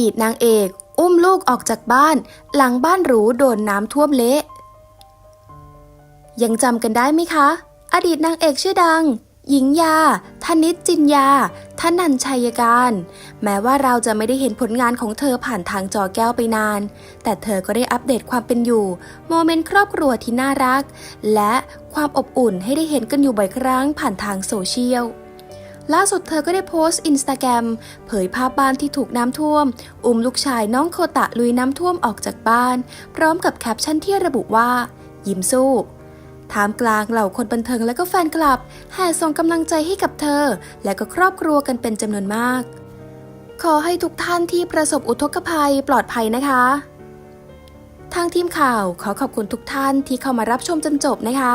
ดีตนางเอก อุ้มลูกออกจากบ้าน หลังบ้านหรูโดนน้ำท่วมเละ ยังจำกันได้ไหมคะ อดีตนางเอกชื่อดัง หญิงยาธนิตจินยาธนันชัยการ แม้ว่าเราจะไม่ได้เห็นผลงานของเธอผ่านทางจอแก้วไปนาน แต่เธอก็ได้อัปเดตความเป็นอยู่ โมเมนต์ครอบครัวที่น่ารัก และความอบอุ่นให้ได้เห็นกันอยู่บ่อยครั้งผ่านทางโซเชียล ล่าสุดเธอก็ได้โพสต์อินสตาแกรมเผยภาพบ้านที่ถูกน้ำท่วม อุ้มลูกชายน้องโคตะลุยน้ำท่วมออกจากบ้าน พร้อมกับแคปชั่นที่ระบุว่า ยิ้มสู้ท่ามกลางเหล่าคนบันเทิงและก็แฟนคลับแห่ส่งกำลังใจให้กับเธอ และก็ครอบครัวกันเป็นจำนวนมาก ขอให้ทุกท่านที่ประสบอุทกภัยปลอดภัยนะคะ ทางทีมข่าวขอขอบคุณทุกท่านที่เข้ามารับชมจนจบนะคะ